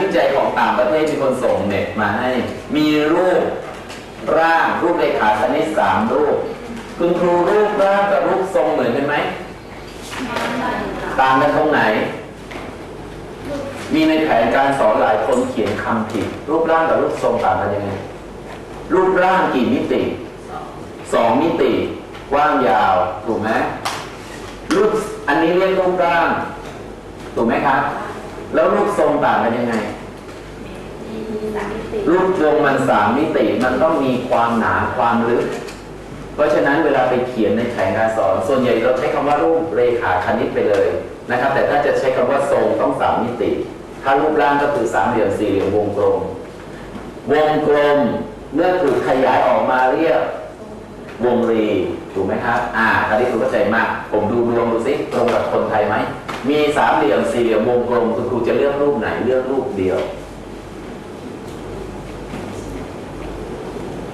วิจัยของต่างประเทศมีคนส่งเน็ตมาให้ มีรูปร่างรูปเรขาคณิตสามรูป คุณครูรูปร่างกับรูปทรงเหมือนกันไหมต่างกันตรงไหน มีในแผนการสอนหลายคนเขียนคำผิด รูปร่างกับรูปทรงต่างกันยังไง รูปร่างกี่มิติสองมิติกว้างยาวถูกไหมรูปอันนี้เรียกรูปร่างถูกไหมครับ แล้วรูปทรงต่างกันยังไง รูปวงมันสามมิติมันต้องมีความหนาความลึก เพราะฉะนั้นเวลาไปเขียนในแผนการสอน ส่วนใหญ่เราใช้คำว่ารูปเรขาคณิตไปเลยนะครับ แต่ถ้าจะใช้คำว่าทรงต้องสามมิติ ถ้ารูปร่างก็คือสามเหลี่ยมสี่เหลี่ยมวงกลม วงกลมเมื่อถูกขยายออกมาเรียก วงรีถูกไหมครับ อ่าคราวนี้คุณเข้าใจมาก ผมดูดวงดูสิตรงกับคนไทยไหม มีสามเหลี่ยมสี่เหลี่ยมวงกลมคุณครูจะเลือกรูปไหนเลือกรูปเดียว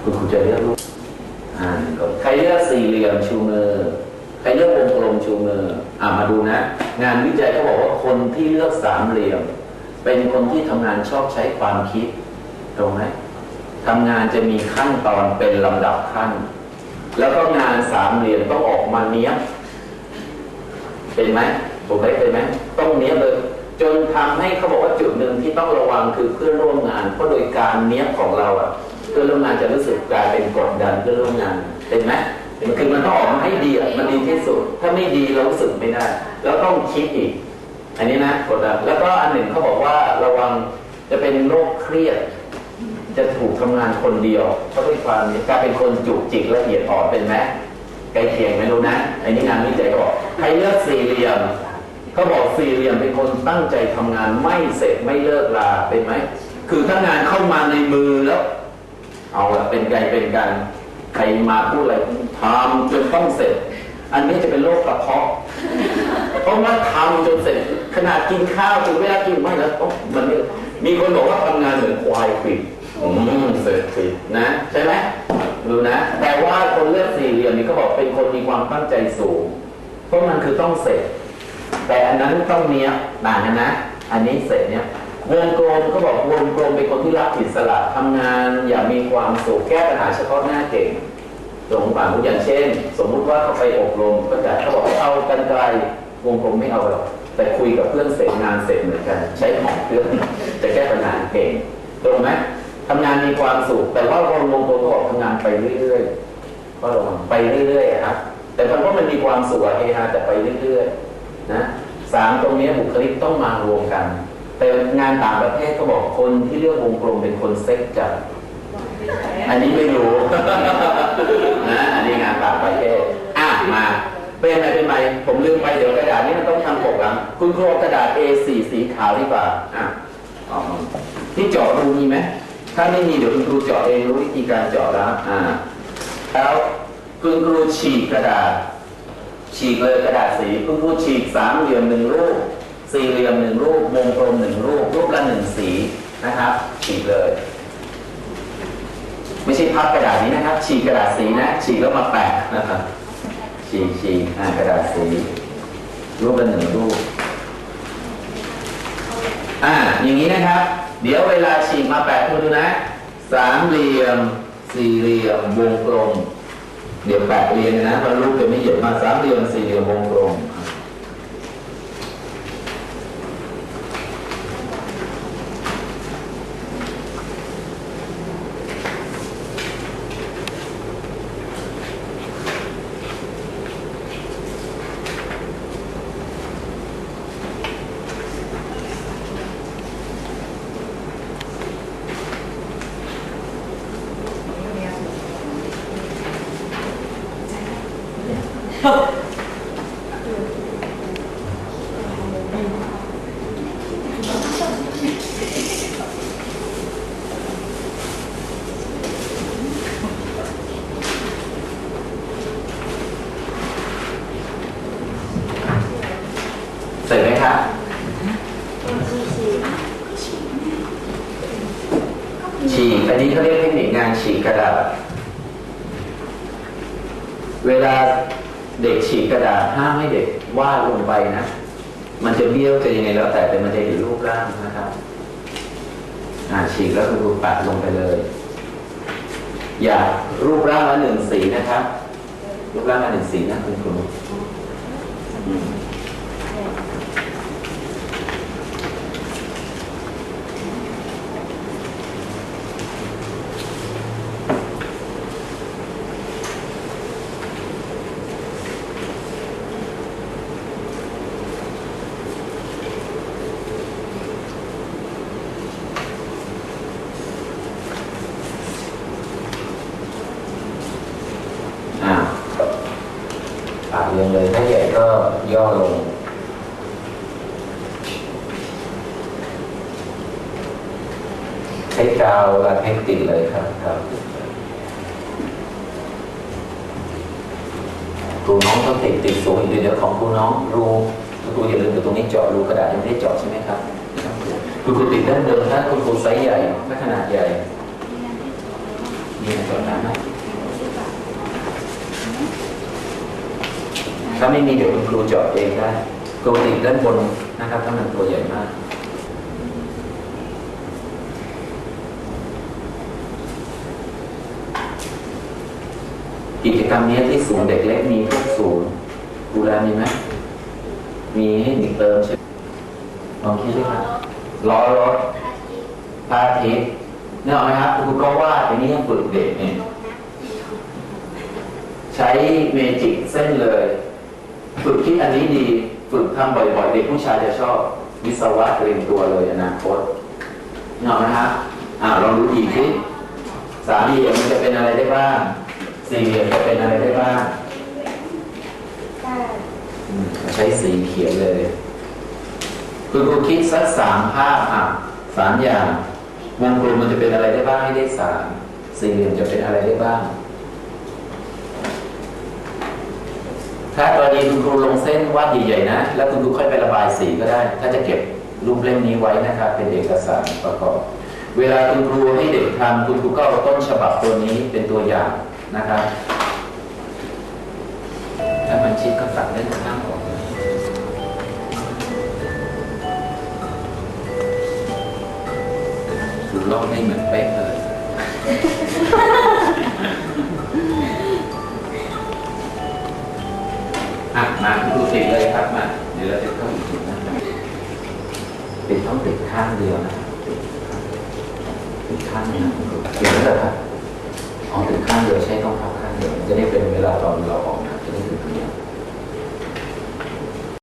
คุณครูจะเลือกรูปอ่าใครเลือกสี่เหลี่ยมชูมือใครเลือกวงกลมชูมืออ่ามาดูนะ งานวิจัยเขาบอกว่าคนที่เลือกสามเหลี่ยม เป็นคนที่ทำงานชอบใช้ความคิด ตรงไหมทำงานจะมีขั้นตอนเป็นลำดับขั้น แล้วก็งานสามเหลี่ยมต้องออกมาเนี้ยบเป็นไหมถูกไหมเป็นไหมต้องเนี้ยบเลย จนทำให้เขาบอกว่าจุดหนึ่งที่ต้องระวังคือเพื่อนร่วมงาน เพราะโดยการเนี้ยบของเราอะเพื่อนร่วมงานจะรู้สึกกลายเป็นกดดันเพื่อนร่วมงานเป็นไหมคือมันต้องออกมาให้ดีอะมันดีที่สุด ถ้าไม่ดีเรารู้สึกไม่ได้ แล้วต้องคิดอีก อันนี้นะกดดันแล้วก็อันหนึ่งเขาบอกว่าระวังจะเป็นโรคเครียด จะถูกทำงานคนเดียวเพราะด้วยความกลายเป็นคนจุกจิกละเอียดอ่อนเป็นไหมใกลเคียงไม่รู้นะอันนี้งานวิจัยเขาบอกใครเลือกสี่เหลี่ยมเขาบอกสี่เหลี่ยมเป็นคนตั้งใจทำงานไม่เสร็จไม่เลิกลาเป็นไหมคือถ้างานเข้ามาในมือแล้ว เอาละเป็นไงเป็นกันใครมาพูดอะไรทำจนต้องเสร็จ อันนี้จะเป็นโรคกระเพาะเพราะว่าทำจนเสร็จ ขนาดกินข้าวถึงเวลากินไม่แล้วโอ๊ะมันมีคนบอกว่าทำงานเหมือนควายควิด อืมเสร็จควินะใช่ไหมดูนะ แต่ว่าคนเลือกสี่เหลี่ยมนี่ก็บอกเป็นคนมีความตั้งใจสูง เพราะมันคือต้องเสร็จ แต่อันนั้นต้องเนี้ยต่างกันนะ อันนี้เสร็จเนี้ยวงกลมก็บอกวงกลมเป็นคนที่รักอิสระทำงานอย่ามีความสุขแก้ปัญหาเฉพาะหน้าเก่งตรงป่าอย่างเช่น สมมุติว่าเขาไปอบรมก็จะเขาบอกเอากันไกลวงกลมไม่เอาหรอกแต่คุยกับเพื่อนเสร็จงานเสร็จเหมือนกัน ใช้ของเพื่อนจะแก้ปัญหาเก่งตรงไหม ทำงานมีความสุข แต่ว่าวงกลมก็บอกทำงานไปเรื่อยๆก็ระวังไปเรื่อยๆครับแต่เพราะมันมีความสุขอะเฮฮาแต่ไปเรื่อยๆนะสามตรงนี้บุคลิกต้องมารวมกัน แต่งานต่างประเทศเขาบอกคนที่เลือกวงกลมเป็นคนเซ็กจัดอันนี้ไม่รู้นะอันนี้งานต่างประเทศอะมาเป็นอะไรเป็นไรผมลืมไปเดี๋ยวกระดาษนี้มันต้องทำปกหลังคุณครูกระดาษ A4 สีขาวดีกว่าอะที่เจาะรูมีไหม ถ้าไม่มีเดี๋ยวคุณครูเจาะเองรู้วิธีการเจาะแล้วอ่าแล้วคุณครูฉีกกระดาษ ฉีกเลยกระดาษสีคุณครูฉีกสามเหลี่ยมหนึ่งรูปสี่เหลี่ยมหนึ่งรูปวงกลมหนึ่งรูปรูปละหนึ่งสีนะครับ ฉีกเลย ไม่ใช่พับกระดาษนี้นะครับ ฉีกกระดาษสีนะ ฉีกแล้วมาแปะนะครับ ฉีกฉีกกระดาษสีรูปละหนึ่งรูป อ่า อย่างนี้นะครับ เดี๋ยวเวลาฉีกมาแปะคุณดูนะ สามเหลี่ยม สี่เหลี่ยม วงกลม เดี๋ยวแปะเรียงนะเพราะรูปจะไม่เหยียดมาสามเหลี่ยม สี่เหลี่ยม วงกลม เสร็จไหมครับฉีกอันนี้เขาเรียกเทคนิคงานฉีกกระดาษ เวลา เด็กฉีกกระดาษห้ามให้เด็กวาดลงไปนะ มันจะเบี้ยวจะยังไงแล้วแต่แต่มันจะเห็นรูปร่างนะครับ อ่าฉีกแล้วคุณครูปัดลงไปเลย อย่ารูปร่างละหนึ่งสีนะครับ รูปร่างละหนึ่งสีนะคุณครูอืมอ่าปากเรียงเลยถ้าใหญ่ก็ ย่อลง ใช้กาวลาเทคติดเลยครับครับครูน้องต้องติดติดสูงอีกเดี๋ยวของครูน้องรูครูอย่าลืมอยู่ตรงนี้เจาะรูกระดาษยังไม่ได้เจาะใช่ไหมครับคุณครูติดด้านบนถ้าคุณครูไซส์ใหญ่ถ้าขนาดใหญ่มีเจาะน้ำไห ถ้าไม่มีเดี๋ยวคุณครูเจาะเองได้ครูติด้านบนนะครับถ้ามันตัวใหญ่มากกิจกรรมนี้ที่ศูนย์เด็กเล็กมีทุกศูนย์ดูแลมีไหมมีให้เด็กเติมใช่ไหมลองคิดดูครับล้อรถพาทิตย์เนี่ยเอาไหมครับคุณก็ว่าอันนี้ให้ฝึกเด็กเนี่ยใช้เมจิกเส้นเลย ฝึกคิดอันนี้ดีฝึกทำบ่อยๆ เด็กผู้ชายจะชอบวิศวะเตรียมตัวเลยอนาคตเนี่ยเอาไหมครับอ่าลองดูอีกสิสามเหลี่ยมมันจะเป็นอะไรได้บ้างสี่เหลี่ยมจะเป็นอะไรได้บ้างใช้สีเขียนเลย คุณครูคิดสักสามภาพอะสามอย่างวงกลมมันจะเป็นอะไรได้บ้างให้ได้สามสี่เหลี่ยมจะเป็นอะไรได้บ้าง ถ้ากรณีคุณครูลงเส้นวาดใหญ่ๆนะ แล้วคุณครูค่อยไประบายสีก็ได้ ถ้าจะเก็บรูปเล่มนี้ไว้นะครับ เป็นเอกสารประกอบ เวลาคุณครูให้เด็กทำคุณครูก็เอาต้นฉบับตัวนี้เป็นตัวอย่างนะครับถ้ามันชิดก็ตัดเล่นข้างออกดูลอกให้เหมือนเป๊ะเลย มาคุณครูติดเลยครับมาเดี๋ยวเราจะเข้าอีกจุดนะติดต้องติดข้างเดียวนะติดข้างเดียวนะเดี๋ยวนะครับอ๋อติดข้างเดียวใช้ต้องพับข้างเดียวมันจะได้เป็นเวลาตอนเราออกนะ